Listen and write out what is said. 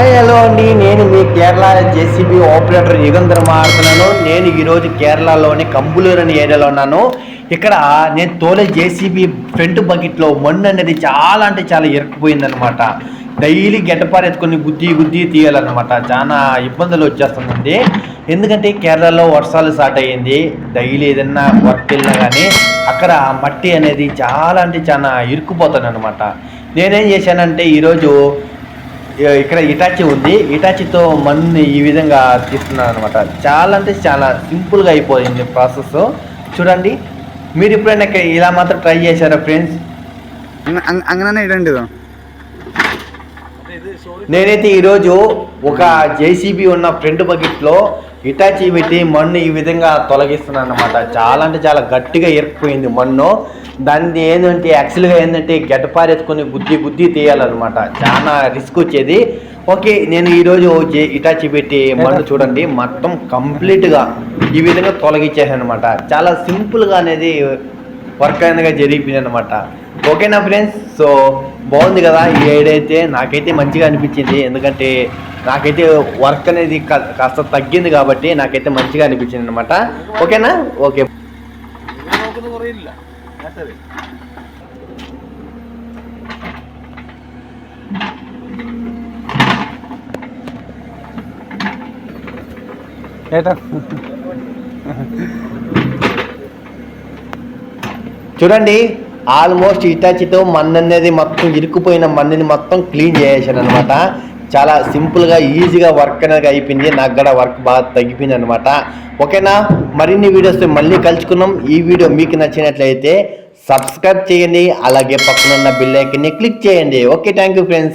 Hi hello అండి. నేను మీ కేరళ జేసీబీ ఆపరేటర్ యుగంధర్ మాట్లాడుతున్నాను. నేను ఈరోజు కేరళలోని కంబులూరు అనే ఏరియాలో ఉన్నాను. ఇక్కడ నేను తోలే జేసీబీ ఫ్రంట్ బకెట్లో మన్ను అనేది చాలా అంటే చాలా ఇరుక్కుపోయిందనమాట డైలీ గడ్డపార గుద్ది గుద్ది తీయాలన్నమాట. చాలా ఇబ్బందులు వచ్చేస్తుందండి. ఎందుకంటే కేరళలో వర్షాలు స్టార్ట్ అయ్యింది. డైలీ ఏదన్నా వర్క్ వెళ్ళినా కానీ అక్కడ మట్టి అనేది చాలా అంటే చాలా ఇరుక్కుపోతుంది అనమాట నేనేం చేశానంటే ఈరోజు ఇక్కడ ఇటాచి ఉంది. ఇటాచితో మన్ను ఈ విధంగా తీస్తున్నాను అనమాట చాలా అంటే చాలా సింపుల్గా అయిపోయింది ప్రాసెస్. చూడండి. మీరు ఎప్పుడైనా ఇలా మాత్రం ట్రై చేశారా ఫ్రెండ్స్? అంగనే ఇటండి నేనైతే ఈరోజు ఒక జేసీబీ ఉన్న ఫ్రెండ్ బకెట్లో ఇటాచి పెట్టి మన్ను ఈ విధంగా తొలగిస్తున్నాను అనమాట చాలా అంటే చాలా గట్టిగా ఇరుక్కుపోయింది మన్ను. దాన్ని ఏంటంటే యాక్చువల్గా ఏంటంటే గడ్డపారెత్తుకొని గుద్ది గుద్ది తీయాలన్నమాట. చాలా రిస్క్ వచ్చేది. ఓకే నేను ఈరోజు జే ఇటాచి పెట్టి మన్ను చూడండి. మొత్తం కంప్లీట్గా ఈ విధంగా తొలగించేసాను అనమాట చాలా సింపుల్గా అనేది వర్క్ అనేది జరిగిపోయింది అనమాట ఓకేనా ఫ్రెండ్స్ సో బాగుంది కదా ఈ ఐడియా అయితే. నాకైతే మంచిగా అనిపించింది. ఎందుకంటే నాకైతే వర్క్ అనేది కాస్త తగ్గింది కాబట్టి నాకైతే మంచిగా అనిపించింది అనమాట ఓకేనా ఓకే ఏటా? చూడండి ఆల్మోస్ట్ ఇటాచితో మన్ను అనేది మొత్తం ఇరుక్కుపోయిన మన్నుని మొత్తం క్లీన్ చేసేసాను అనమాట చాలా సింపుల్గా ఈజీగా వర్క్ అనేది అయిపోయింది. నాకు కూడా వర్క్ బాగా తగ్గిపోయింది అనమాట ఓకేనా? మరిన్ని వీడియోస్ మళ్ళీ కలుసుకున్నాం ఈ వీడియో మీకు నచ్చినట్లయితే సబ్స్క్రైబ్ చేయండి. అలాగే పక్కన ఉన్న బిల్ ఐకన్ని క్లిక్ చేయండి. Okay thank you friends